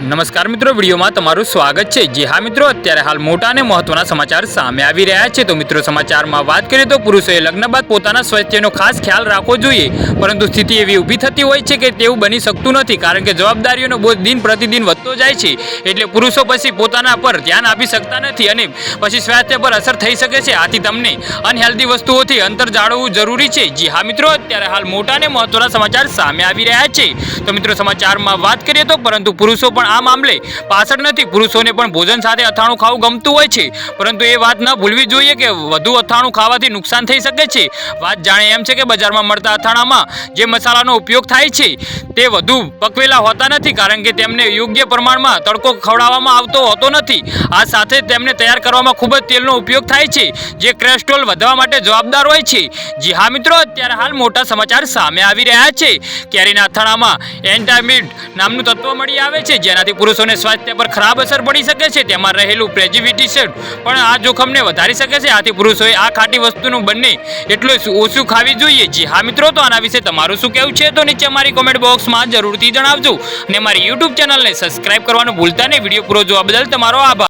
નમસ્કાર મિત્રો, વિડીયોમાં તમારું સ્વાગત છે. જે હા મિત્રો, અત્યારે હાલ મોટા અને મહત્વના સમાચાર સામે આવી રહ્યા છે. તો મિત્રો, સમાચારમાં વાત કરીએ તો પુરુષોએ લગ્ન બાદ પોતાના સ્વાસ્થ્યનો ખાસ ખ્યાલ રાખવો જોઈએ. પરંતુ સ્થિતિ એવી ઊભી થતી હોય છે કે તેવું બની શકતું નથી, કારણ કે જવાબદારીઓનો બોધ દિન પ્રતિદિન વધતો જાય છે. એટલે પુરુષો પછી પોતાના પર ધ્યાન આપી શકતા નથી અને પછી સ્વાસ્થ્ય પર અસર થઈ શકે છે. આથી તમને અનહેલ્ધી વસ્તુઓથી અંતર જાળવવું જરૂરી છે. જી હા મિત્રો, અત્યારે હાલ મોટા અને મહત્વના સમાચાર સામે આવી રહ્યા છે. તો મિત્રો, સમાચારમાં વાત કરીએ તો પરંતુ પુરુષો પણ આ મામલે પાછળ નથી. પુરુષોને પણ ભોજન સાથે અથાણું ખાવું ગમતું હોય છે. પરંતુ એ વાત ન ભૂલવી જોઈએ કે વધુ અથાણું ખાવાથી નુકસાન થઈ શકે છે. વાત જાણે એમ છે કે બજારમાં મળતા અથાણામાં જે મસાલાનો ઉપયોગ થાય છે તે વધુ પકવેલા હોતા નથી, કારણ કે તેમને યોગ્ય પ્રમાણમાં તડકો ખવડાવવામાં આવતો હોતો નથી. આ સાથે તેમને તૈયાર કરવામાં ખૂબ જ તેલનો ઉપયોગ થાય છે, જે ક્રેસ્ટ્રોલ વધવા માટે જવાબદાર હોય છે. જી હા મિત્રો, અત્યારે હાલ મોટા સમાચાર સામે આવી રહ્યા છે. કેરીના અથાણામાં એન્ટામિડ નામનું તત્વ મળી આવે છે, જેનાથી પુરુષોને સ્વાસ્થ્ય પર ખરાબ અસર પડી શકે છે. તેમાં રહેલું પ્રેજિવિટીશન પણ આ જોખમને વધારી શકે છે. આથી પુરુષોએ આ ખાટી વસ્તુનું બંને એટલું ઓછું ખાવી જોઈએ. જી હા મિત્રો, તો આના વિશે તમારું શું કહેવું છે? તો નીચે અમારી કોમેન્ટ બોક્સમાં જરૂરથી જણાવજો. અને મારી યુટ્યુબ ચેનલને સબસ્ક્રાઇબ કરવાનું ભૂલતા નહીં. વીડિયો પૂરો જોવા બદલ તમારો આભાર.